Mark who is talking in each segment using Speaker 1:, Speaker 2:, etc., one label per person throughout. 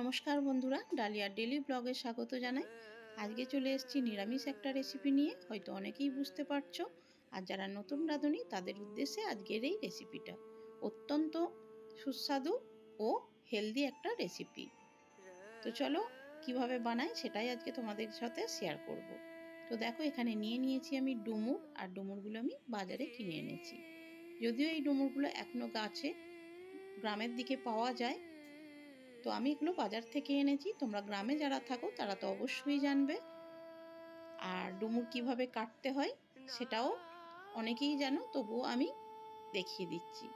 Speaker 1: নমস্কার বন্ধুরা dahlia daily ব্লগে স্বাগত জানাই। আজকে চলে এসেছি নিরামিষ একটা রেসিপি নিয়ে, হয়তো অনেকেই বুঝতে পারছ। আর যারা নতুন রাঁধুনি, তাদের উদ্দেশ্যে আজকের এই রেসিপিটা অত্যন্ত সুস্বাদু ও হেলদি একটা রেসিপি তো চলো, কীভাবে বানাই সেটাই আজকে তোমাদের সাথে শেয়ার করব। তো দেখো, এখানে নিয়ে নিয়েছি আমি ডুমুর, আর ডুমুরগুলো আমি বাজারে কিনে এনেছি। যদিও এই ডুমুরগুলো এখনও গাছে, গ্রামের দিকে পাওয়া যায় তো আমি এগুলো বাজার থেকে এনেছি। তোমরা গ্রামে যারা থাকো, তারা তো অবশ্যই জানবে। আর ডুমুর কীভাবে কাটতে হয়, সেটাও অনেকেই জানো, তবুও আমি দেখিয়ে দিচ্ছি।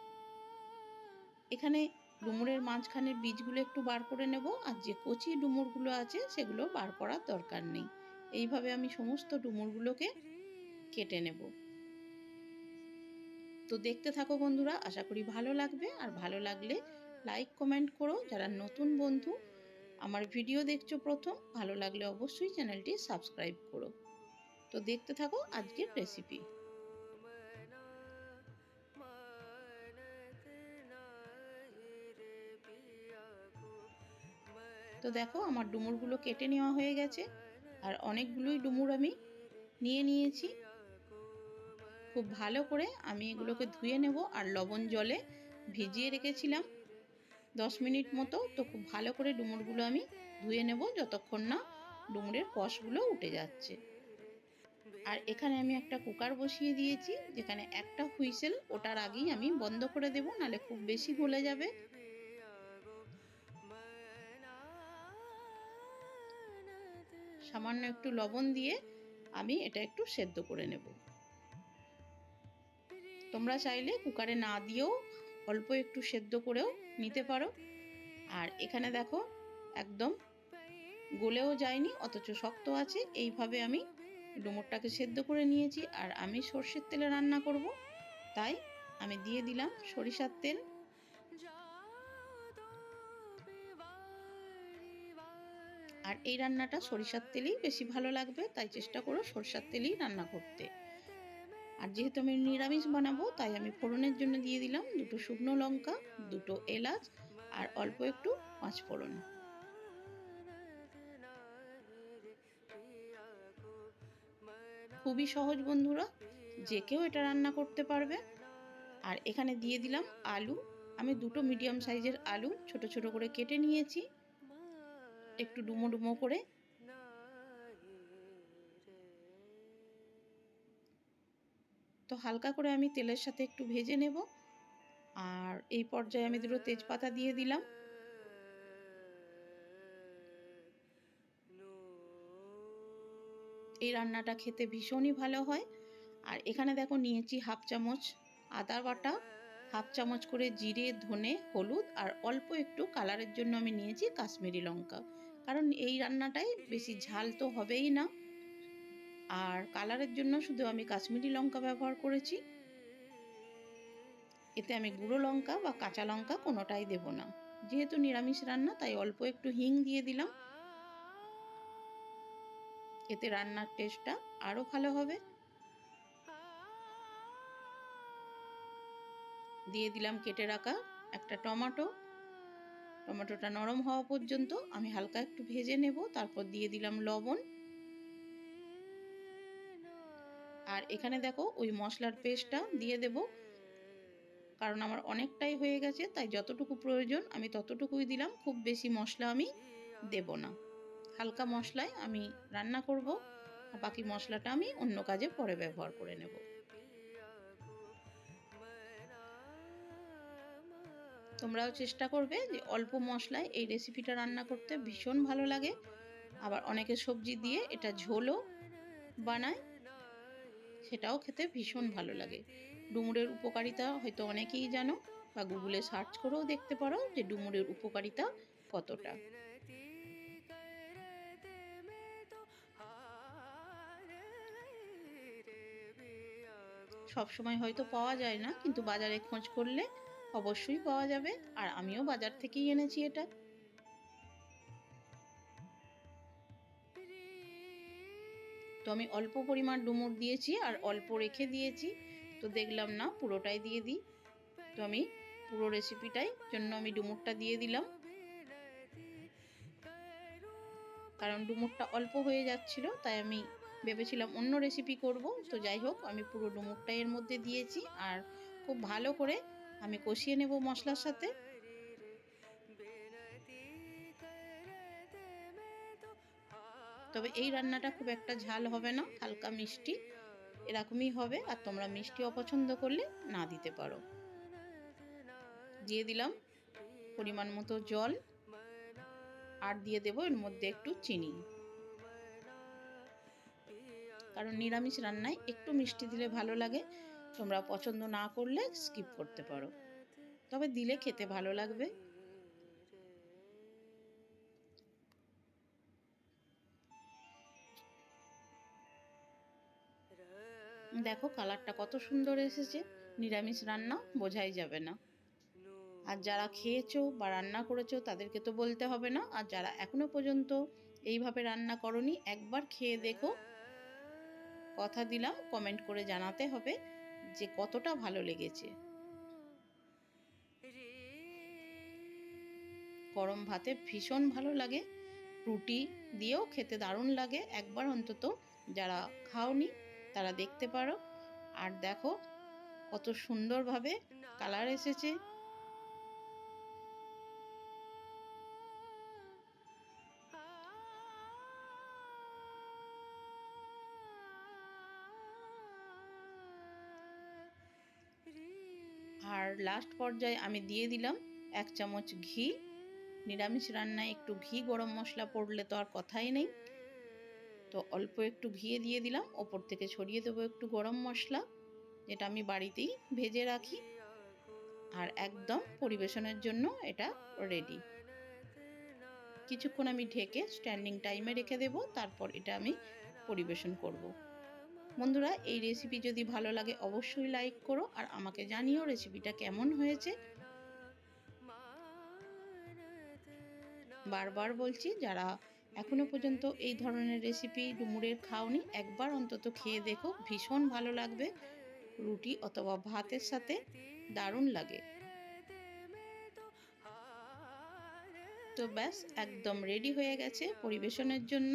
Speaker 1: এখানে ডুমুরের মাঝখানের বীজগুলো একটু বার করে নেব, আর যে কচি ডুমুরগুলো আছে, সেগুলো বার করার দরকার নেই। এইভাবে আমি সমস্ত ডুমুরগুলোকে কেটে নেব। তো দেখতে থাকো বন্ধুরা, আশা করি ভালো লাগবে। আর ভালো লাগলে লাইক কমেন্ট করো। যারা নতুন বন্ধু, আমার ভিডিও দেখছ প্রথম, ভালো লাগলে অবশ্যই চ্যানেলটি সাবস্ক্রাইব করো। তো দেখতে থাকো আজকের রেসিপি তো দেখো, আমার ডুমুরগুলো কেটে নেওয়া হয়ে গেছে। আর অনেকগুলোই ডুমুর আমি নিয়ে নিয়েছি। খুব ভালো করে আমি এগুলোকে ধুয়ে নেব। আর লবণ জলে ভিজিয়ে রেখেছিলাম। দশ মিনিট মতো, তো খুব ভালো করে ডুমুরগুলো আমি ধুয়ে নেব যতক্ষণ না ডুমুরের কষগুলো উঠে যাচ্ছে। আর এখানে আমি একটা কুকার বসিয়ে দিয়েছি, যেখানে একটা হুইসেল ওটার আগেই আমি বন্ধ করে দেব, নালে খুব বেশি গলে যাবে। সামান্য একটু লবণ দিয়ে আমি এটা একটু সেদ্ধ করে নেব। তোমরা চাইলে কুকারে না দিয়েও অল্প একটু সেদ্ধ করেও নিতে পারো। আর এখানে দেখো, একদম গলেও যায়নি, অথচ শক্ত আছে। এইভাবে আমি ডুমুরটাকে সেদ্ধ করে নিয়েছি। আর আমি সর্ষের তেলে রান্না করব, তাই আমি দিয়ে দিলাম সরিষার তেল। আর এই রান্নাটা সরিষার তেলেই বেশি ভালো লাগবে, তাই চেষ্টা করো সরষার তেলেই রান্না করতে। আর যেহেতু আমি নিরামিষ বানাবো, তাই আমি ফোড়নের জন্য দিয়ে দিলাম দুটো শুকনো লঙ্কা, দুটো এলাচ আর অল্প একটু পাঁচ ফোড়ন। খুবই সহজ বন্ধুরা, যে কেউ এটা রান্না করতে পারবে। আর এখানে দিয়ে দিলাম আলু। আমি দুটো মিডিয়াম সাইজের আলু ছোট ছোট করে কেটে নিয়েছি। একটু ডুমো ডুমো করে হালকা করে আমি তেলের সাথে একটু ভেজে নেব। আর এই পর্যায়ে আমি দুটো তেজপাতা দিয়ে দিলাম। এই রান্নাটা খেতে ভীষণই ভালো হয়। আর এখানে দেখো নিয়েছি হাফ চামচ আদা বাটা, হাফ চামচ করে জিরে, ধনে, হলুদ আর অল্প একটু কালারের জন্য আমি নিয়েছি কাশ্মীরি লঙ্কা। কারণ এই রান্নাটাই বেশি ঝাল তো হবেই না। আর কালারের জন্য শুধু আমি কাশ্মীরি লঙ্কা ব্যবহার করেছি। এতে আমি গুঁড়ো লঙ্কা বা কাঁচা লঙ্কা কোনোটাই দেব না। যেহেতু নিরামিষ রান্না, তাই অল্প একটু হিং দিয়ে দিলাম। এতে রান্নার টেস্টটা আরও ভালো হবে। দিয়ে দিলাম কেটে রাখা একটা টমেটো। টমেটোটা নরম হওয়া পর্যন্ত আমি হালকা একটু ভেজে নেব, তারপর দিয়ে দিলাম লবণ। এখানে দেখো ওই মশলার পেস্টটা দিয়ে দেব। কারণ আমার অনেকটাই হয়ে গেছে, তাই যতটুকু প্রয়োজন আমি ততটুকুই দিলাম। খুব বেশি মশলা আমি দেব না। হালকা মশলায় আমি রান্না করব আর বাকি মশলাটা আমি অন্য কাজে পরে ব্যবহার করে নেব। তোমরাও চেষ্টা করবে যে অল্প মশলায় এই রেসিপিটা রান্না করতে ভীষণ ভালো লাগে। আবার অনেকে সবজি দিয়ে এটা ঝোলও বানায়। সেটাও খেতে ভীষণ ভালো লাগে। ডুমুরের উপকারিতা হয়তো অনেকেই জানো, বা গুগলে সার্চ করেও দেখতে পারো যে ডুমুরের উপকারিতা কতটা। সব সময় হয়তো পাওয়া যায় না, কিন্তু বাজারে খোঁজ করলে অবশ্যই পাওয়া যাবে, আর আমিও বাজার থেকেই এনেছি এটা। তো আমি অল্প পরিমাণ ডুমুর দিয়েছি আর অল্প রেখে দিয়েছি। তো দেখলাম না, পুরোটাই দিয়ে দিই। তো আমি পুরো রেসিপিটাই জন্য আমি ডুমুরটা দিয়ে দিলাম। কারণ ডুমুরটা অল্প হয়ে যাচ্ছিল, তাই আমি ভেবেছিলাম অন্য রেসিপি করব। তো যাই হোক, আমি পুরো ডুমুরটা এর মধ্যে দিয়েছি। আর খুব ভালো করে আমি কষিয়ে নেব মশলার সাথে। তবে এই রান্নাটা খুব একটা ঝাল হবে না, হালকা মিষ্টি। এরকমই হবে, আর তোমরা মিষ্টি অপছন্দ করলে না দিতে পারো। দিয়ে দিলাম পরিমাণ মতো জল, আর দিয়ে দেবো এর মধ্যে একটু চিনি। কারণ নিরামিষ রান্নায় একটু মিষ্টি দিলে ভালো লাগে, তোমরা পছন্দ না করলে স্কিপ করতে পারো। তবে দিলে খেতে ভালো লাগবে। দেখো কালারটা কত সুন্দর এসেছে। নিরামিষ রান্না বোঝাই যাবে না। আর যারা খেয়েছো বা রান্না করেছ তাদেরকে তো বলতে হবে না। আর যারা এখনও পর্যন্ত এইভাবে রান্না করনি, একবার খেয়ে দেখো। কথা দিলাম কমেন্ট করে জানাতে হবে যে কতটা ভালো লেগেছে। গরম ভাতে ভীষণ ভালো লাগে। রুটি দিয়েও খেতে দারুণ লাগে। একবার অন্তত যারা খাওনি তারা দেখতে পারো। আর দেখো, কত সুন্দরভাবে কালার এসেছে। আর লাস্ট পর্যায়ে আমি দিয়ে দিলাম এক চামচ ঘি। নিরামিষ রান্নায় একটু ঘি, গরম মশলা পড়লে তো আর কথাই নেই। তো অল্প একটু ঘিয়ে দিয়ে দিলাম। ওপর থেকে ছড়িয়ে দেবো একটু গরম মশলা, যেটা আমি বাড়িতেই ভেজে রাখি। আর একদম পরিবেশনের জন্য এটা রেডি কিছুক্ষণ আমি ঢেকে স্ট্যান্ডিং টাইমে রেখে দেব, তারপর এটা আমি পরিবেশন করব। বন্ধুরা, এই রেসিপি যদি ভালো লাগে অবশ্যই লাইক করো আর আমাকে জানিও রেসিপিটা কেমন হয়েছে। বারবার বলছি, যারা এখনও পর্যন্ত এই ধরনের রেসিপি ডুমুরের খাওনি। একবার অন্তত খেয়ে দেখো, ভীষণ ভালো লাগবে। রুটি অথবা ভাতের সাথে দারুণ লাগে। তো ব্যাস, একদম রেডি হয়ে গেছে পরিবেশনের জন্য।